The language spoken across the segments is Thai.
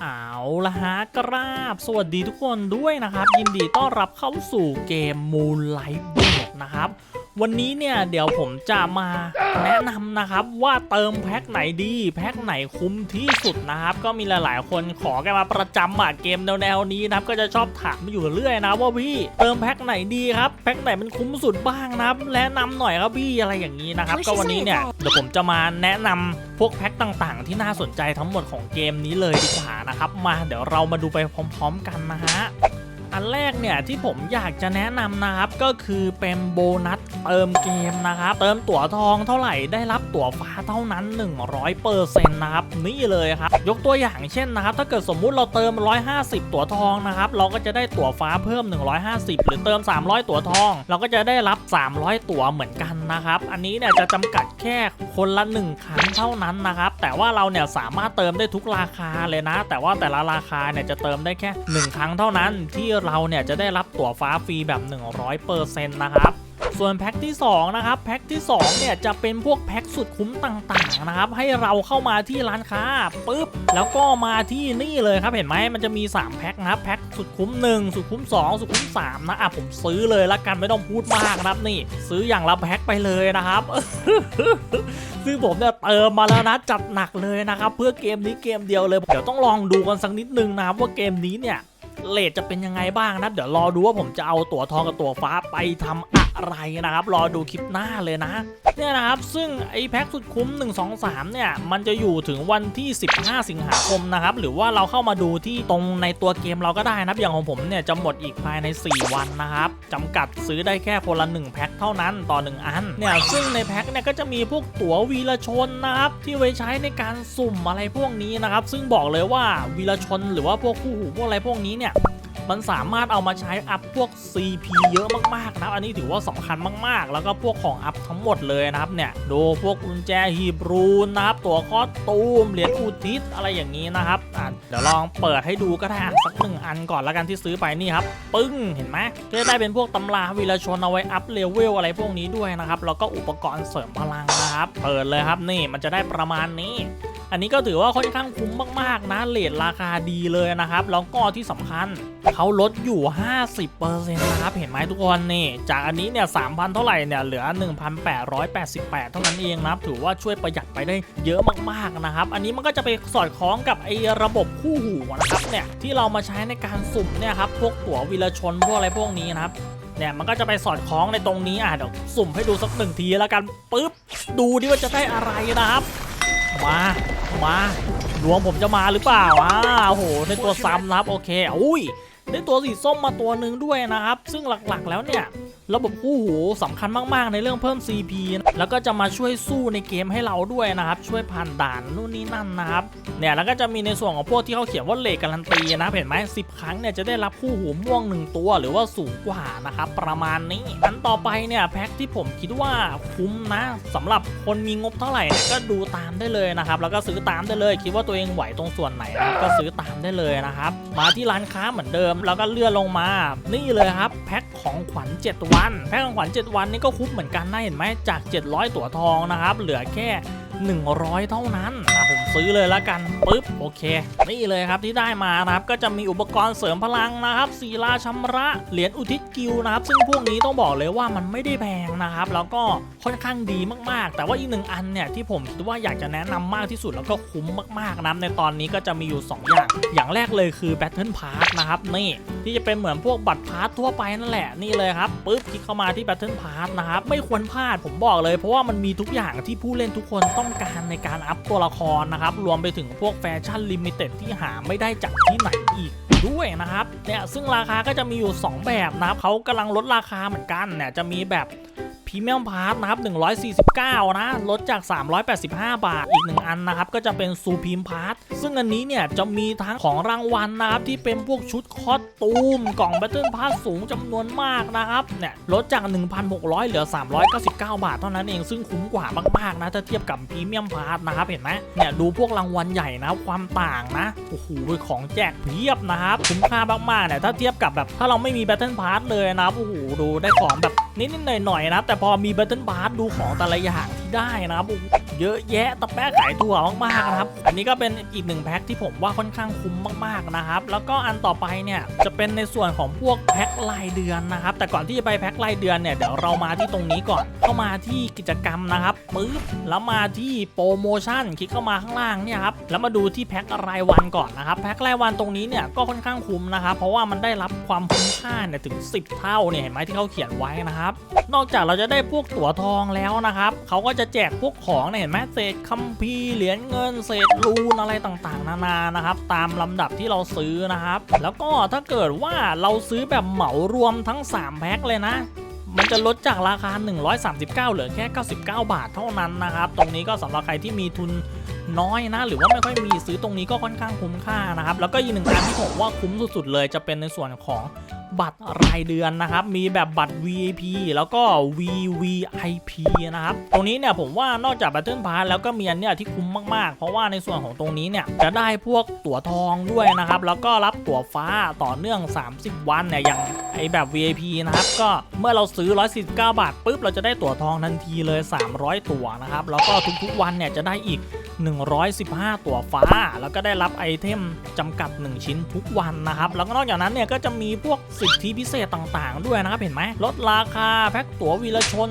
เอาละฮะกราบ สวัสดีทุกคนด้วยนะครับ ยินดีต้อนรับเข้าสู่เกม Moonlight b a d นะครับ วันนี้เนี่ยเดี๋ยวผมจะมาแนะนำนะครับว่าเติมแพ็คไหนดีแพ็คไหนคุ้มที่สุดนะครับ ก็มีหลายๆ คนขอกันมาประจำอะเกมแนวๆนี้นะครับก็จะชอบถามอยู่เรื่อยนะว่าพี่เติมแพ็คไหนดีครับแพ็คไหนมันคุ้มสุดบ้างนะครับแนะนำหน่อยครับพี่อะไรอย่างนี้นะครับ ก็วันนี้เนี่ยเดี๋ยวผมจะมาแนะนำพวกแพ็คต่างๆ ที่น่าสนใจทั้งหมดของเกมนี้เลยดีกว่า นะครับ มาเดี๋ยวเรามาดูไปพร้อม ๆ กันนะฮะ อันแรกเนี่ยที่ผมอยากจะแนะนำนะครับก็คือเป็นโบนัสเติมเกมนะครับเติมตั๋วทองเท่าไหร่ได้รับตั๋วฟ้าเท่านั้น 100%นะครับนี่เลยครับยกตัวอย่างเช่นนะครับถ้าเกิดสมมุติเราเติม 150 ตั๋วทองนะครับเราก็จะได้ตั๋วฟ้าเพิ่ม 150 หรือเติม 300 ตั๋วทอง เราก็จะได้รับ 300 ตั๋วเหมือนกันนะครับอันนี้เนี่ยจะจำกัดแค่คนละ 1 ครั้งเท่านั้นนะครับแต่ว่าเราเนี่ยสามารถเติมได้ทุกราคาเลยนะ แต่ว่าแต่ละราคาเนี่ยจะเติมได้แค่ 1 ครั้งเท่านั้นที่เราเนี่ยจะได้รับตั๋วฟ้าฟรีแบบ 100%นะครับส่วนแพ็คที่2นะครับแพ็คที่2เนี่ยจะเป็นพวกแพ็คสุดคุ้มต่างๆนะครับให้เราเข้ามาที่ร้านค้าปุ๊บแล้วก็มาที่นี่เลยครับเห็นไหมมันจะมี 3 แพ็คนะครับแพ็คสุดคุ้ม 1 สุดคุ้ม 2 สุดคุ้ม3นะอะผมซื้อเลยละกันไม่ต้องพูดมากนะครับนี่ ซื้ออย่างละแพ็คไปเลยนะครับซึ่งผมเนี่ยเติมมาแล้วนะจัดหนักเลยนะครับเพื่อเกมนี้เกมเดียวเลยเดี๋ยวต้องลองดูกันสักนิดนึงนะครับว่าเกมนี้เนี่ย เลทจะเป็นยังไงบ้างนะ เดี๋ยวรอดูว่าผมจะเอาตั๋วทองกับตั๋วฟ้าไปทำ อะไรนะครับ รอดูคลิปหน้าเลยนะ เนี่ยนะครับ ซึ่งไอแพ็คสุดคุ้ม 1 2 3 เนี่ย มันจะอยู่ถึงวันที่ 15 สิงหาคมนะครับ หรือว่าเราเข้ามาดูที่ตรงในตัวเกมเราก็ได้นะครับ อย่างของผมเนี่ยจะหมดอีกภายใน 4 วันนะครับจำกัดซื้อได้แค่คนละ 1 แพ็คเท่านั้นต่อ 1 อัน เนี่ย ซึ่งในแพ็คเนี่ยก็จะมีพวกตั๋ววีรชนนะครับ ที่ไว้ใช้ในการสุ่มอะไรพวกนี้นะครับ ซึ่งบอกเลยว่าวีรชนหรือว่าพวกคู่หูพวกอะไรพวกนี้เนี่ย มันสามารถเอามาใช้อัพพวก CP เยอะมากๆนะครับอันนี้ถือว่าสำคัญมากๆ แล้วก็พวกของอัพทั้งหมดเลยนะครับเนี่ยดูพวกกุญแจหีบรูนนะครับตัวคอสตูมเหรียญอุทิศอะไรอย่างนี้นะครับอะเดี๋ยวลองเปิดให้ดูก็ได้อะสักหนึ่งอันก่อนแล้วกันที่ซื้อไปนี่ครับปึ้งเห็นไหมก็จะได้เป็นพวกตำราวีรชนเอาไว้อัพเลเวลอะไรพวกนี้ด้วยนะครับแล้วก็อุปกรณ์เสริมพลังนะครับเปิดเลยครับนี่มันจะได้ประมาณนี้ อันนี้ก็ถือว่าค่อนข้างคุ้มมากๆนะเลทราคาดีเลยนะครับแล้วก็ที่สำคัญเขาลดอยู่ 50%นะครับเห็นไหมทุกคนนี่จากอันนี้เนี่ย3,000 เท่าไหร่เนี่ยเหลือ 1,888 เท่านั้นเองนะครับถือว่าช่วยประหยัดไปได้เยอะมากๆนะครับ อันนี้มันก็จะไปสอดคล้องกับไอ้ระบบคู่หูนะครับเนี่ยที่เรามาใช้ในการสุ่มเนี่ยครับพวกตั๋ววีรชนพวกอะไรพวกนี้นะครับเนี่ยมันก็จะไปสอดคล้องในตรงนี้อะเดี๋ยวสุ่มให้ดูสักหนึ่งทีแล้วกันปึ๊บดูดิว่าจะได้อะไรนะครับมา มาดวงผมจะมาหรือเปล่าอ่าโอ้โหในตัวซ้ำนะครับโอเคอุ้ยได้ตัวสีส้มมาตัวหนึ่งด้วยนะครับ ซึ่งหลักๆแล้วเนี่ย ระบบคู่หูสำคัญมากๆในเรื่องเพิ่ม CP นะ แล้วก็จะมาช่วยสู้ในเกมให้เราด้วยนะครับ ช่วยผ่านด่านนู่นนี่นั่นนะครับเนี่ยแล้วก็จะมีในส่วนของพวกที่เขาเขียนว่าเลขการันตีนะเห็นไหมสิบครั้งเนี่ยจะได้รับคู่หูม่วงหนึ่งตัว หรือว่าสูงกว่านะครับประมาณนี้อันต่อไปเนี่ยแพ็คที่ผมคิดว่าคุ้มนะสำหรับคนมีงบเท่าไหร่เนี่ยก็ดูตามได้เลยนะครับแล้วก็ซื้อตามได้เลย คิดว่าตัวเองไหวตรงส่วนไหนนะก็ซื้อตามได้เลยนะครับมาที่ร้านค้าเหมือนเดิม แล้วก็เลื่อนลงมา นี่เลยครับแพ็คของขวัญ 7 วัน แพ็คของขวัญ 7 วันนี่ก็คุ้มเหมือนกันนะเห็นไหมจาก700 ตั๋วทองนะครับ เหลือแค่ 100 เท่านั้นผม ซื้อเลยละกันปึ๊บโอเค นี่เลยครับที่ได้มานะครับก็จะมีอุปกรณ์เสริมพลังนะครับศิลาชำระเหรียญอุทิศกิลนะครับ ซึ่งพวกนี้ต้องบอกเลยว่ามันไม่ได้แพงนะครับ แล้วก็ค่อนข้างดีมากๆ แต่ว่าอีกหนึ่งอันเนี่ยที่ผมคิดว่าอยากจะแนะนำมากที่สุดแล้วก็คุ้มมากๆนะในตอนนี้ก็จะมีอยู่ 2 อย่าง อย่างแรกเลยคือ Battle Pass นะครับนี่ที่จะเป็นเหมือนพวกบัตรพาร์ททั่วไปนั่นแหละนี่เลยครับปึ๊บคลิกเข้ามาที่ Battle Pass นะครับไม่ควรพลาดผมบอกเลย เพราะว่ามันมีทุกอย่างที่ผู้เล่นทุกคนต้องการในการอัพตัวละครนะครับรวมไปถึงพวกแฟชั่นลิมิเต็ดที่หาไม่ได้จากที่ไหนอีกด้วยนะครับเนี่ยซึ่งราคาก็จะมีอยู่ 2 แบบนะครับเขากำลังลดราคาเหมือนกันเนี่ยจะมีแบบ รีเมียมพาร์ทนะครับ149 นะลดจาก 385 บาท อีกหนึ่งอันนะครับ ก็จะเป็นซูพีมพาร์ทซึ่งอันนี้เนี่ย จะมีทั้งของรางวัลนะครับ ที่เป็นพวกชุดคอสตูม กล่องแบตเทิลพาสสูงจำนวนมากนะครับ เนี่ย ลดจาก 1,600 เหลือ 399 บาทเท่านั้นเอง ซึ่งคุ้มกว่ามาก ๆ นะ ถ้าเทียบกับพรีเมียมพาร์ทนะครับ เห็นไหมเนี่ย ดูพวกรางวัลใหญ่นะความต่างนะ โอ้โหของแจกเพียบนะครับ คุ้มค่ามากๆเนี่ยถ้าเทียบกับแบบถ้าเราไม่มีแบตเทิลพาร์ทเลยนะครับโอ้โหดูได้ของแบบนิดๆหน่อยๆนะแต่พอมีแบตเทิลพาร์ดูของแต่ละอย่างที่ได้นะครับโอ้โหเยอะแยะตะแป๊ะขายถั่วมากๆนะครับ อันนี้ก็เป็นอีกหนึ่งแพ็คที่ผมว่าค่อนข้างคุ้มมากๆนะครับ แล้วก็อันต่อไปเนี่ยจะเป็นในส่วนของพวกแพ็ครายเดือนนะครับ แต่ก่อนที่จะไปแพ็ครายเดือนเนี่ยเดี๋ยวเรามาที่ตรงนี้ก่อน เข้ามาที่กิจกรรมนะครับปึ๊บแล้วมาที่โปรโมชั่นคลิกเข้ามาข้างล่างเนี่ยครับแล้วมาดูที่แพ็ครายวันก่อนนะครับแพ็ครายวันตรงนี้เนี่ยก็ค่อนข้างคุ้มนะครับเพราะว่ามันได้รับความคุ้มค่าเนี่ยถึง 10 เท่าเนี่ยเห็นไหมที่เขาเขียนไว้นะครับนอกจากเราจะได้พวกตั๋วทองแล้วนะครับเขาก็จะแจกพวกของเนี่ยเห็นไหมเศษคัมภีร์เหรียญเงินเศษรูนอะไรต่างๆ นานานะครับ ตามลำดับที่เราซื้อนะครับ แล้วก็ถ้าเกิดว่าเราซื้อแบบเหมารวมทั้ง 3 แพ็คเลยนะมันจะลดจากราคา 139 เหลือแค่ 99 บาทเท่านั้นนะครับ ตรงนี้ก็สำหรับใครที่มีทุน น้อยนะ หรือว่าไม่ค่อยมีซื้อตรงนี้ก็ค่อนข้างคุ้มค่านะครับ แล้วก็อีกหนึ่งอันที่ผมว่าคุ้มสุดๆ เลยจะเป็นในส่วนของบัตรรายเดือนนะครับ มีแบบบัตร VIP แล้วก็ VVIP นะครับ ตรงนี้เนี่ยผมว่านอกจาก Battle Pass แล้วก็มีอันเนี้ยที่คุ้มมากๆ เพราะว่าในส่วนของตรงนี้เนี่ยจะได้พวกตั๋วทองด้วยนะครับ แล้วก็รับตั๋วฟ้าต่อเนื่อง 30 วันเนี่ยอย่างไอแบบ VIP นะครับ ก็เมื่อเราซื้อ 149 บาทปุ๊บเราจะได้ตั๋วทองทันทีเลย 300 ตั๋วนะครับ แล้วก็ทุกๆวันเนี่ยจะได้อีก115 ตั๋วฟ้า แล้วก็ได้รับไอเทมจำกัด 1 ชิ้นทุกวันนะครับ แล้วก็นอกจากนั้นเนี่ยก็จะมีพวกสิทธิพิเศษต่างๆ ด้วยนะครับ เห็นไหมลดราคาแพ็คตั๋ววีรชน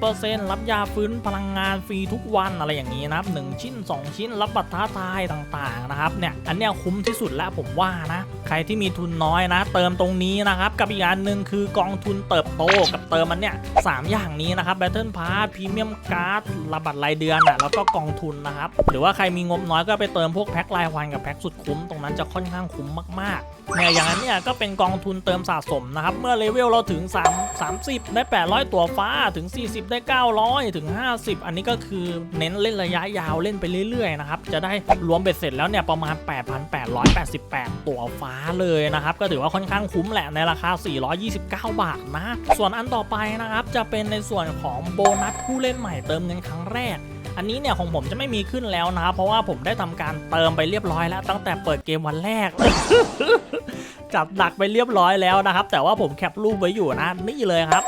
30%รับยาฟื้นพลังงานฟรีทุกวันอะไรอย่างนี้นะครับ1ชิ้น 2 ชิ้นรับบัตรท้าทายต่างๆนะครับเนี่ยอันเนี้ยคุ้มที่สุดแล้วผมว่านะ รที่มีทุนน้อยนะ เติมตรงนี้นะครับ กับอีกอันหนึ่งคือกองทุนเติบโตกับเติมมันเนี่ยสามอย่างนี้นะครับ Battle Pass พรีเมียมการ์ดรับบัตรรายเดือนอะแล้วก็กองทุนนะครับ หรือว่าใครมีงบน้อยก็ไปเติมพวกแพ็ครายวันกับแพ็คสุดคุ้มตรงนั้นจะค่อนข้างคุ้มมากๆเนี่ยอย่างนั้นเนี่ยก็เป็นกองทุนเติมสะสมนะครับ เมื่อเลเวลเราถึง 3 30 ได้ 800 ตัวฟ้าถึง 40 ได้ 900 ถึง 50 อันนี้ก็คือเน้นเล่นระยะยาวเล่นไปเรื่อยๆนะครับจะได้รวมเบ็ดเสร็จแล้วเนี่ยประมาณ 8,888 ตัวฟ้าเลยนะครับก็ถือว่าค่อนข้างคุ้มแหละในราคา 429 บาทนะ ส่วนอันต่อไปนะครับจะเป็นในส่วนของโบนัสผู้เล่นใหม่เติมเงินครั้งแรกอันนี้เนี่ยของผมจะไม่มีขึ้นแล้วนะเพราะว่าผมได้ทำการเติมไปเรียบร้อยแล้วตั้งแต่เปิดเกมวันแรก จับดักไปเรียบร้อยแล้วนะครับ แต่ว่าผมแคปรูปไว้อยู่นะนี่เลยครับ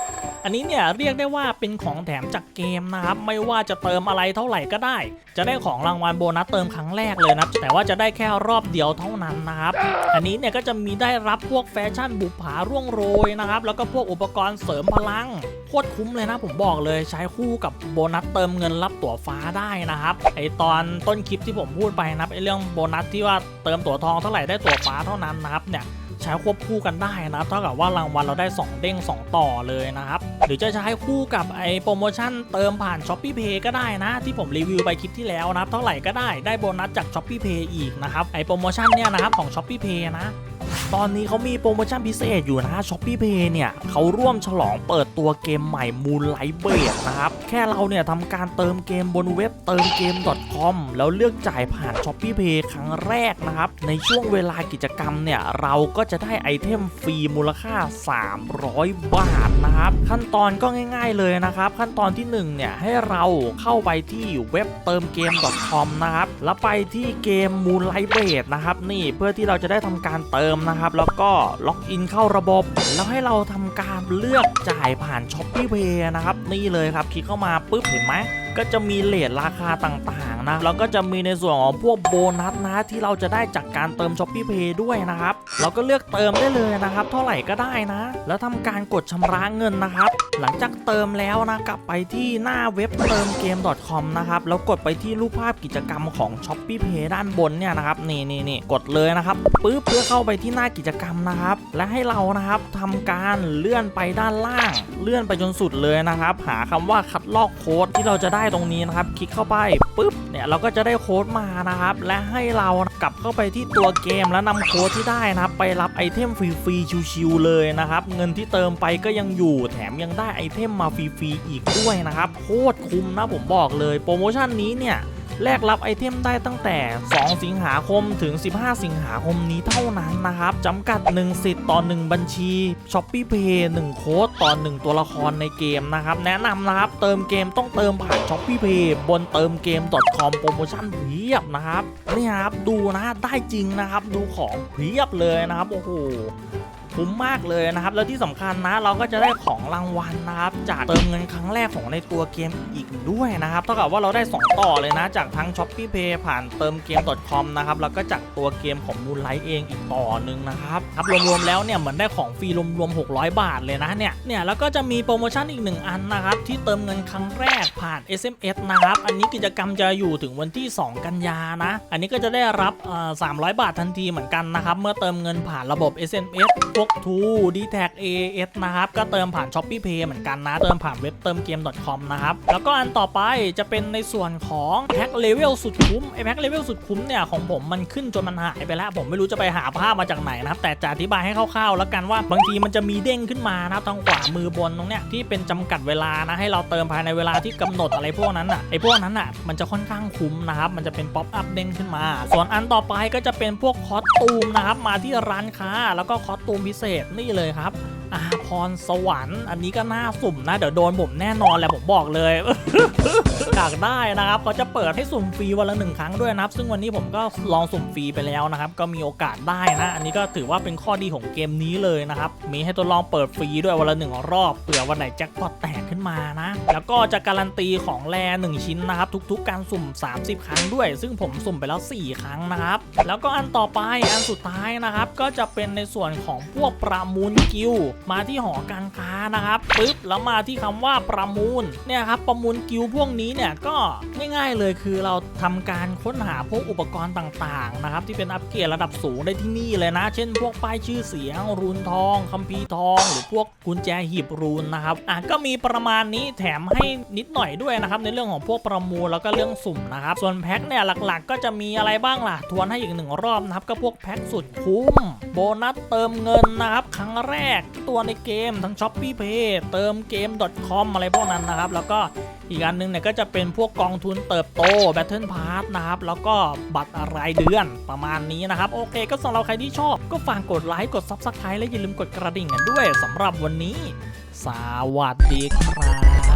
อันนี้เนี่ยเรียกได้ว่าเป็นของแถมจากเกมนะครับ ไม่ว่าจะเติมอะไรเท่าไหร่ก็ได้ จะได้ของรางวัลโบนัสเติมครั้งแรกเลยนะแต่ว่าจะได้แค่รอบเดียวเท่านั้นนะครับ อันนี้เนี่ยก็จะมีได้รับพวกแฟชั่นบุปผาร่วงโรยนะครับ แล้วก็พวกอุปกรณ์เสริมพลังโคตรคุ้มเลยนะผมบอกเลยใช้คู่กับโบนัสเติมเงินรับตั๋วฟ้าได้นะครับไอตอนต้นคลิปที่ผมพูดไปนะไอเรื่องโบนัสที่ว่าเติมตั๋วทองเท่าไหร่ได้ตั๋วฟ้าเท่านั้นนะครับเนี่ย ใช้ควบคู่กันได้นะเท่ากับว่ารางวัลเราได้ 2 เด้ง 2 ต่อเลยนะครับ หรือจะใช้คู่กับไอโปรโมชั่นเติมผ่าน s h อ p e e Pay ก็ได้นะ ที่ผมรีวิวไปคลิปที่แล้วนะเท่าไหร่ก็ได้ได้โบนัสจาก s h อ p e e Pay อีกนะครับไอโปรโมชั่นเนี่ยนะครับของ s h อ p e e Pay นะ ตอนนี้เขามีโปรโมชั่นพิเศษอยู่นะ s h อ p e e Pay เนี่ยเขาร่วมฉลองเปิดตัวเกมใหม่ Moonlight b นะครับ แค่เราเนี่ยทำการเติมเกมบนเว็บเติมเกม .com แล้วเลือกจ่ายผ่าน s h อ p e e Pay ครั้งแรกนะครับ ในช่วงเวลากิจกรรมเนี่ย เราก็จะได้ไอเทมฟรีมูลค่า 300 บาทนะครับ ขั้นตอนก็ง่าย ๆเลยนะครับ ขั้นตอนที่1เนี่ยให้เราเข้าไปที่เว็บเติมเกม .com นะครับแล้วไปที่เกม Moonlight b นะครับนี่เพื่อที่เราจะได้ทำการเติมนะครับแล้วก็ล็อกอินเข้าระบบ แล้วให้เราทำการเลือกจ่ายผ่าน s h อ p e e Pay นะครับนี่เลยครับคลิกเข้ามาปุ๊บเห็นไหมก็จะมีเลทราคาต่างๆนะแล้วก็จะมีในส่วนของพวกโบนัสนะที่เราจะได้จากการเติม s h อ p e e Pay ด้วยนะครับ เราก็เลือกเติมได้เลยนะครับ เท่าไหร่ก็ได้นะ แล้วทำการกดชำระเงินนะครับ หลังจากเติมแล้วนะกลับไปที่หน้าเว็บเติมเกม .com นะครับแล้วกดไปที่รูปภาพกิจกรรมของ s h อ p e e Pay ด้านบนเนี่ยนะครับนี่นี่นี่กดเลยนะครับปึ๊บเพื่อเข้าไปที่หน้ากิจกรรมนะครับ และให้เรานะครับทำการเลื่อนไปด้านล่าง เลื่อนไปจนสุดเลยนะครับ หาคำว่าคัดลอกโค้ดที่เราจะได้ตรงนี้นะครับ คลิกเข้าไปปุ๊บเนี่ยเราก็จะได้โค้ดมานะครับ และให้เรากลับเข้าไปที่ตัวเกมแล้วนำโค้ดที่ได้นะครับ ไปรับไอเทมฟรีๆชิวๆเลยนะครับ เงินที่เติมไปก็ยังอยู่แถมยังได้ได้ไอเทมมาฟรีๆอีกด้วยนะครับโคตรคุ้มนะผมบอกเลยโปรโมชั่นนี้เนี่ยแลกรับไอเทมได้ตั้งแต่ 2 สิงหาคมถึง 15 สิงหาคมนี้เท่านั้นนะครับจำกัด 1 สิทธิ์ต่อ 1 บัญชี s h อ p e e Pay 1 โค้ดต่อ 1 ตัวละครในเกมนะครับ แนะนำนะครับ เติมเกมต้องเติมผ่าน s h อ p e e Pay บนเติมเกม .com โปรโมชั่นเพียบนะครับ นี่ครับ ดูนะ ได้จริงนะครับ ดูของเพียบเลยนะครับ โอ้โห คุ้มมากเลยนะครับ แล้วที่สำคัญนะเราก็จะได้ของรางวัลนะครับ จากเติมเงินครั้งแรกของในตัวเกมอีกด้วยนะครับ เท่ากับว่าเราได้ 2 ต่อเลยนะ จากทั้ง s h o p e e Pay ผ่านเติมเกม .com นะครับ แล้วก็จากตัวเกมของ Moonlight เองอีกต่อหนึ่งนะครับครับรวมๆแล้วเนี่ยเหมือนได้ของฟรีรวมๆ600 บาทเลยนะเนี่ยเนี่ยแล้วก็จะมีโปรโมชั่นอีกหนึ่งอันนะครับที่เติมเงินครั้งแรกผ่าน SMS นะครับอันนี้กิจกรรมจะอยู่ถึงวันที่ 2 กันยานะ อันนี้ก็จะได้รับเอ่อ300บาททันทีเหมือนกันนะครับเมื่อเติมเงินผ่านระบบ SMS พวก t 2 d t a g AS นะครับ ก็เติมผ่าน s h o p e e Pay เหมือนกันนะ เติมผ่านเว็บเติมเกม .com นะครับ แล้วก็อันต่อไปจะเป็นในส่วนของแพ็คเลเวลสุดคุ้มไอแพ็คเลเวลสุดคุ้มเนี่ย ของผมมันขึ้นจนมันหายไปแล้ว ผมไม่รู้จะไปหาภาพมาจากไหนนะครับ แต่จะอธิบายให้คร่าวๆ แล้วกันว่าบางทีมันจะมีเด้งขึ้นมานะทางขวามือบนตรงเนี้ยที่เป็นจำกัดเวลานะให้เราเติมภายในเวลาที่กำหนดอะไรพวกนั้นอะไอพวกนั้นอะมันจะค่อนข้างคุ้มนะครับมันจะเป็นป๊อปอัพเด้งขึ้นมา ส่วนอันต่อไปก็จะเป็นพวกคอสตูมนะครับมาที่ร้านค้าแล้วก็คอสตูมพิเศษนี่เลยครับอาพรสวรรค์ อันนี้ก็น่าสุ่มนะ เดี๋ยวโดนผมแน่นอนแหละผมบอกเลย อยากได้นะครับเขาจะเปิดให้สุ่มฟรีวันละหนึ่งครั้งด้วยนะครับ ซึ่งวันนี้ผมก็ลองสุ่มฟรีไปแล้วนะครับ ก็มีโอกาสได้นะ อันนี้ก็ถือว่าเป็นข้อดีของเกมนี้เลยนะครับ มีให้ทดลองเปิดฟรีด้วยวันละหนึ่งรอบ เผื่อวันไหนแจ็คพอตแตกขึ้นมานะ แล้วก็จะการันตีของแรหนึ่งชิ้นนะครับ ทุกๆ การสุ่ม 30 ครั้งด้วย ซึ่งผมสุ่มไปแล้ว 4 ครั้งนะครับ แล้วก็อันต่อไปอันสุดท้ายนะครับ ก็จะเป็นในส่วนของพวกประมูลกิลมาที่หอการค้านะครับปึ๊บแล้วมาที่คำว่าประมูลเนี่ยครับประมูลกิลพวกนี้เนี่ยก็ง่ายๆเลยคือเราทำการค้นหาพวกอุปกรณ์ต่างๆนะครับที่เป็นอัปเกรดระดับสูงได้ที่นี่เลยนะ เช่น พวกป้ายชื่อเสียงรูนทองคัมภีร์ทอง หรือพวกกุญแจหีบรูนนะครับอะก็มีประมาณนี้แถมให้นิดหน่อยด้วยนะครับในเรื่องของพวกประมูลแล้วก็เรื่องสุ่มนะครับส่วนแพ็คเนี่ยหลักๆ ก็จะมีอะไรบ้างล่ะทวนให้อีกหนึ่งรอบนะครับก็พวกแพ็คสุดคุ้มโบนัสเติมเงินนะครับครั้งแรกตัวในเกมทั้ง s h o p e e Pay เติมเกม .com อะไรพวกนั้นนะครับแล้วก็อีกอันหนึงเนี่ยก็จะเป็นพวกกองทุนเติบโต Battle Pass นะครับ แล้วก็บัตรรายเดือนประมาณนี้นะครับ โอเค ก็สำหรับใครที่ชอบก็ฝากกดไลค์กด Subscribe และอย่าลืมกดกระดิ่งกันด้วยสำหรับวันนี้ สวัสดีครับ